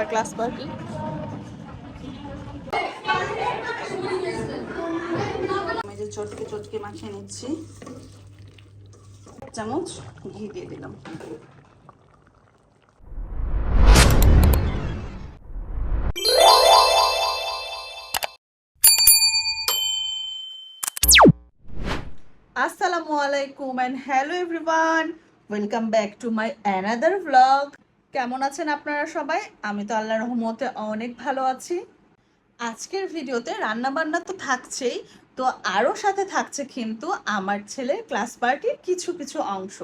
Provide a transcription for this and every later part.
তার class party চটকে চটকে মাখিয়ে নিচ্ছি চামচ ঘি দিয়ে দিলাম। আসসালামু আলাইকুম and hello everyone welcome back to my another vlog কেমন আছেন আপনারা সবাই? আমি তো আল্লাহ রহমতে অনেক ভালো আছি। আজকের ভিডিওতে রান্না বান্না তো থাকছেই, তো আরও সাথে থাকছে কিন্তু আমার ছেলের ক্লাস পার্টির কিছু কিছু অংশ।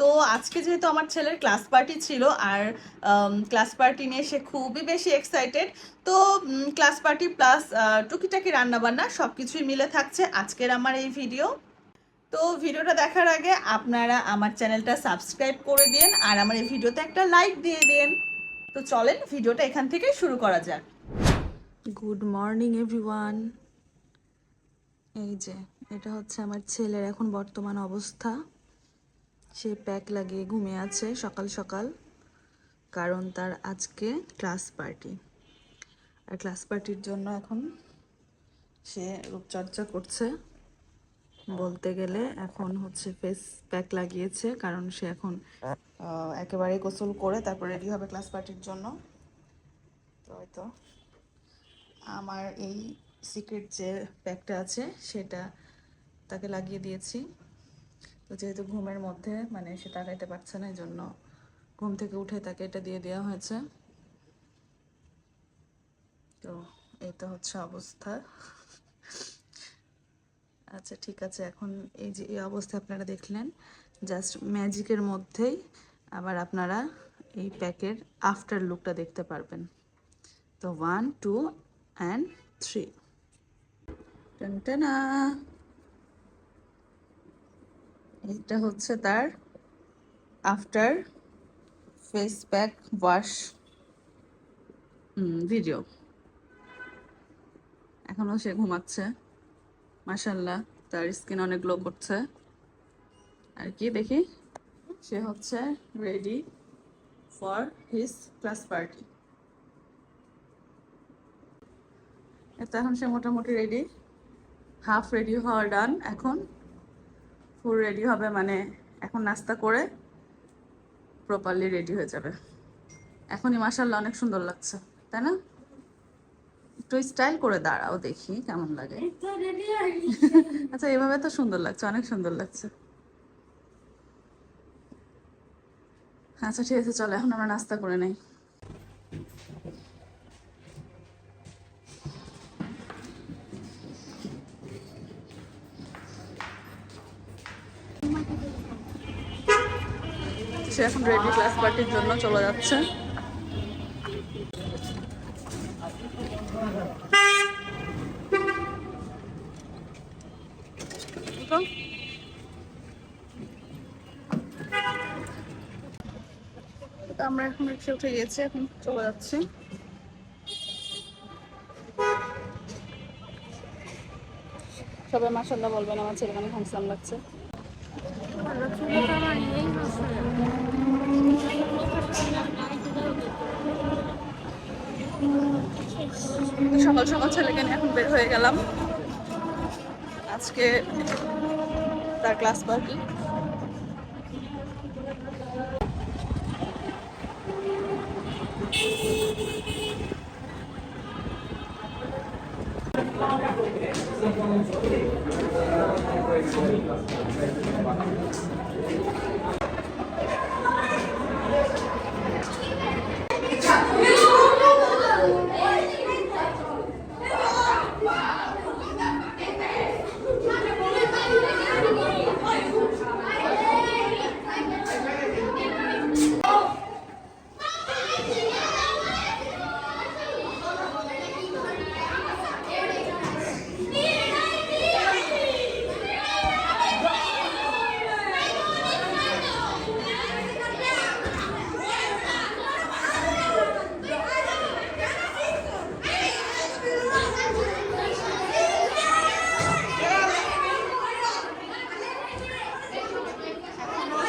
তো আজকে যেহেতু আমার ছেলের ক্লাস পার্টি ছিল আর ক্লাস পার্টি নিয়ে সে খুবই বেশি এক্সাইটেড তো ক্লাস পার্টি প্লাস টুকিটাকি রান্নাবান্না সব কিছুই মিলে থাকছে আজকের আমার এই ভিডিও। তো ভিডিওটা দেখার আগে আপনারা আমার চ্যানেলটা সাবস্ক্রাইব করে দিন আর আমার এই ভিডিওতে একটা লাইক দিয়ে দিন। তো চলেন ভিডিওটা এখান থেকে শুরু করা যাক। Good morning, everyone. এই যে, এটা হচ্ছে আমার ছেলের এখন বর্তমান অবস্থা। সে প্যাক লাগিয়ে ঘুমিয়ে আছে সকাল সকাল, কারণ তার আজকে ক্লাস পার্টি। আর ক্লাস পার্টির জন্য এখন সে রূপচর্চা করছে। বলতে গেলে এখন হচ্ছে ফেস প্যাক লাগিয়েছে, কারণ সে এখন একেবারে গোসল করে তারপর রেডি হবে ক্লাস পার্টির জন্য। তো ওই তো। আমার এই সিক্রেট যে প্যাকটা আছে, সেটা তাকে লাগিয়ে দিয়েছি। তো যেহেতু ঘুমের মধ্যে মানে সে তাকাইতে পারছে না এই জন্য ঘুম থেকে উঠে তাকে এটা দিয়ে দেওয়া হয়েছে। তো এই তো হচ্ছে অবস্থা। আচ্ছা ঠিক আছে। এখন এই যে, এই অবস্থা আপনারা দেখলেন জাস্ট ম্যাজিকের মধ্যেই আবার আপনারা এই প্যাকের আফটার লুকটা দেখতে পারবেন। তো ওয়ান টু অ্যান্ড থ্রি এটা হচ্ছে তার after face pack wash video এখনও সে ঘুমাচ্ছে। মাশাল্লাহ তার স্কিন অনেক গ্লো করছে। আর কি দেখি? সে হচ্ছে ready for his class party এটা এখন সে মোটামুটি রেডি হাফ রেডি হওয়া ডান এখন ফুল রেডি হবে মানে এখন নাস্তা করে প্রপারলি রেডি হয়ে যাবে। এখনই মাসাল্লাহ অনেক সুন্দর লাগছে, তাই না? একটু স্টাইল করে দাঁড়াও দেখি কেমন লাগে। আচ্ছা এভাবে তো সুন্দর লাগছে অনেক সুন্দর লাগছে। আচ্ছা ঠিক আছে চলো এখন আমরা নাস্তা করে নেই। সে এখন রেডি ক্লাস পার্টির জন্য চলে যাচ্ছে। আমরা এখন রিক্সা উঠে গিয়েছি এখন চলে যাচ্ছি। সবাই মাসাল্লাহ বলবেন আমার ছেলে মানে হ্যান্ডসাম লাগছে। সকাল সকাল ছেলেকে নিয়ে এখন বের হয়ে গেলাম। আজকে তার ক্লাস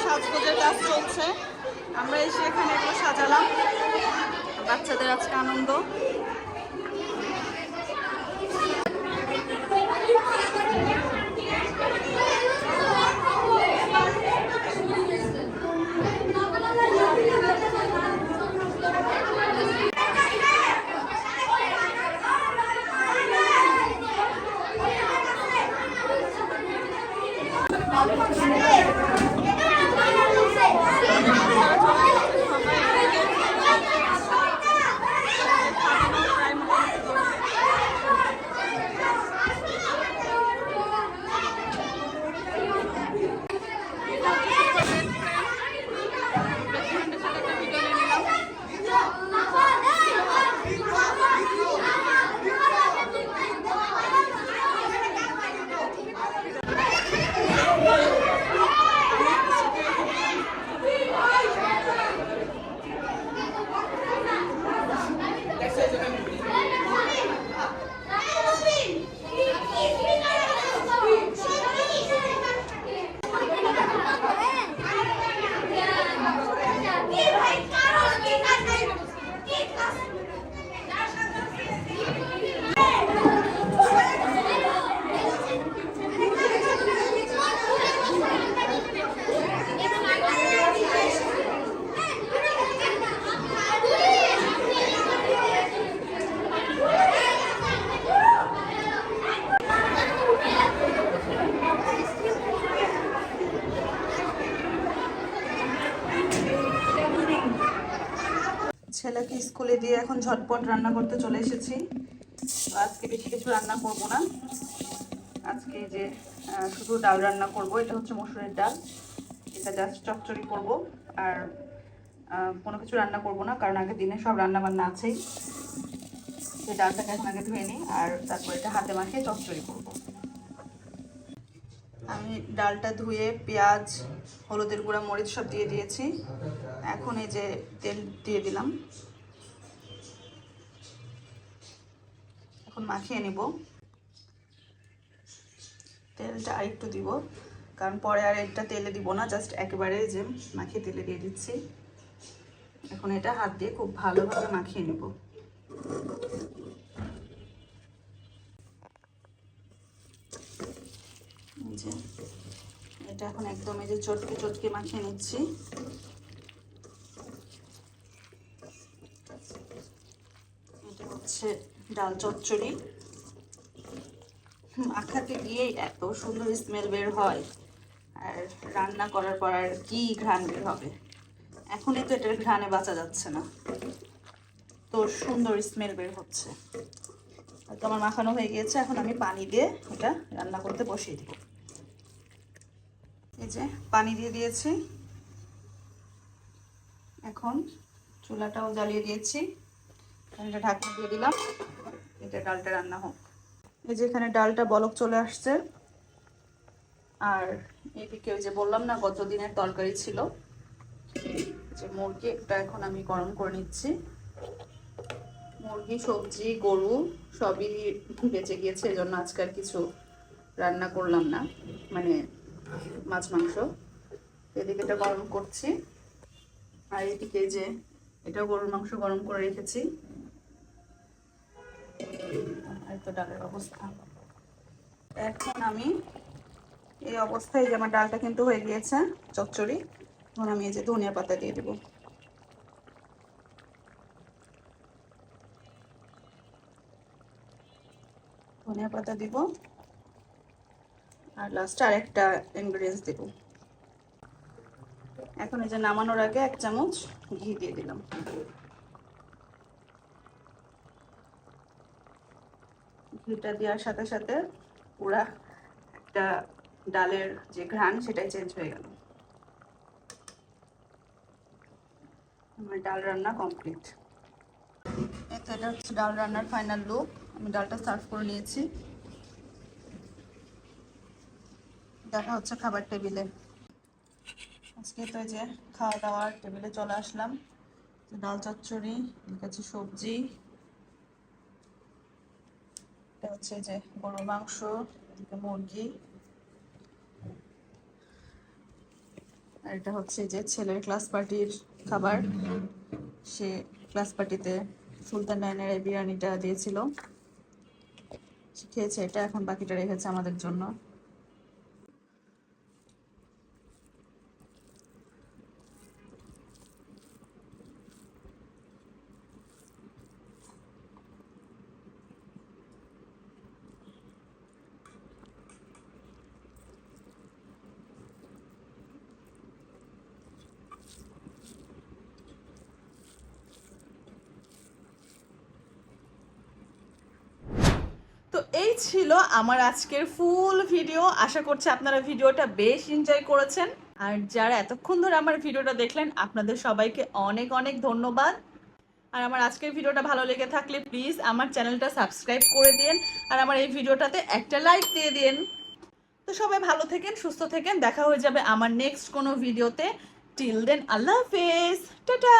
সাজগোজের কাজ চলছে। আমরা এসে এখানে এগুলো সাজালাম। বাচ্চাদের আজকে আনন্দ। স্কুলে দিয়ে এখন ঝটপট রান্না করতে চলে এসেছি। আজকে বেশি কিছু রান্না করব না। আজকে যে শুধু ডাল রান্না করব, এটা হচ্ছে মসুরের ডাল। এটা জাস্ট চচ্চড়ি করব। আর কোনো কিছু রান্না করব না, কারণ আগের দিনে সব রান্না বান্না আছেই। সেই ডালটাকে এখন আগে ধুয়ে নিই, আর তারপর এটা হাতে মাখিয়ে চচ্চড়ি করব। আমি ডালটা ধুয়ে পেঁয়াজ, হলুদের গুঁড়া, মরিচ সব দিয়ে দিয়েছি। এখন এই যে তেল দিয়ে দিলাম। এখন মাখিয়ে নিব। তেলটা আর একটু দিব, কারণ পরে আর এটা তেলে দিব না জাস্ট একেবারে যে মাখিয়ে তেলে দিয়ে দিচ্ছি। এখন এটা হাত দিয়ে খুব ভালোভাবে মাখিয়ে নেব। এটা এখন একদম এই যে চটকে চটকে মাখিয়ে নিচ্ছি। এটা হচ্ছে ডাল চচ্চড়ি। মাখাতে গিয়েই এত সুন্দর স্মেল বের হয়। আর রান্না করার পর আর কি ঘ্রাণ বের হবে। এখনই তো এটার ঘ্রাণে বাঁচা যাচ্ছে না। তো সুন্দর স্মেল বের হচ্ছে। আর তো আমার মাখানো হয়ে গিয়েছে, এখন আমি পানি দিয়ে এটা রান্না করতে বসিয়ে দিব। এই যে পানি দিয়ে দিয়েছি। এখন চুলাটাও জ্বালিয়ে দিয়েছি। এটা ঢাকনা দিয়ে দিলাম। এটা ডালটা রান্না হোক। এই যে এখানে ডালটা বলক চলে আসছে। আর এদিকে ওই যে বললাম না, গত দিনের তরকারি ছিল। যে মুরগি একটা এখন আমি গরম করে নিচ্ছি। মুরগি, সবজি, গরু সবই বেঁচে গিয়েছে, এজন্য আজকাল কিছু রান্না করলাম না। মানে মাছ, মাংস। এদিকে এটা গরম করছি। আর এদিকে যে এটাও গরুর মাংস গরম করে রেখেছি। আর এখন আমি এই অবস্থায় যে আমার ডালটা কিন্তু হয়ে গিয়েছে, চচ্চড়ি, এখন আমি এই যে ধনিয়া পাতা দিয়ে দেবো। ধনিয়া পাতা দিব। আর লাস্টে আরেকটা ইনগ্রিডিয়েন্টস দেব। এখন এই যে নামানোর আগে এক চামচ ঘি দিয়ে দিলাম। ঘিটা দেওয়ার সাথে সাথে পুরা একটা ডালের যে ঘ্রাণ সেটাই চেঞ্জ হয়ে গেল। আমার ডাল রান্না কমপ্লিট তো এটা হচ্ছে ডাল রান্নার ফাইনাল লুক আমি ডালটা সার্ভ করে নিয়েছি। দেখা হচ্ছে খাবার টেবিলে আজকে তো যে খাওয়া দাওয়ার টেবিলে চলে আসলাম। ডাল চচ্চড়ি কাছে সবজি। এটা হচ্ছে যে গরু মাংস মুরগি। আর এটা হচ্ছে যে ছেলের ক্লাস পার্টির খাবার। সে ক্লাস পার্টিতে সুলতান নাইনের বিরিয়ানিটা দিয়েছিল। সে খেয়েছে, এটা এখন বাকিটা রেখেছে আমাদের জন্য। তো এই ছিল আমার আজকের ফুল ভিডিও আশা করছি আপনারা ভিডিওটা বেশ এনজয় করেছেন। আর যারা এতক্ষণ ধরে আমার ভিডিওটা দেখলেন, আপনাদের সবাইকে অনেক অনেক ধন্যবাদ। আর আমার আজকের ভিডিওটা ভালো লেগে থাকলে প্লিজ আমার চ্যানেলটা সাবস্ক্রাইব করে দিন। আর আমার এই ভিডিওটাতে একটা লাইক দিয়ে দিন। তো সবাই ভালো থেকেন, সুস্থ থেকেন। দেখা হয়ে যাবে আমার নেক্সট কোনো ভিডিওতে টিল দেন আল্লাহ হাফেজ। টাটা!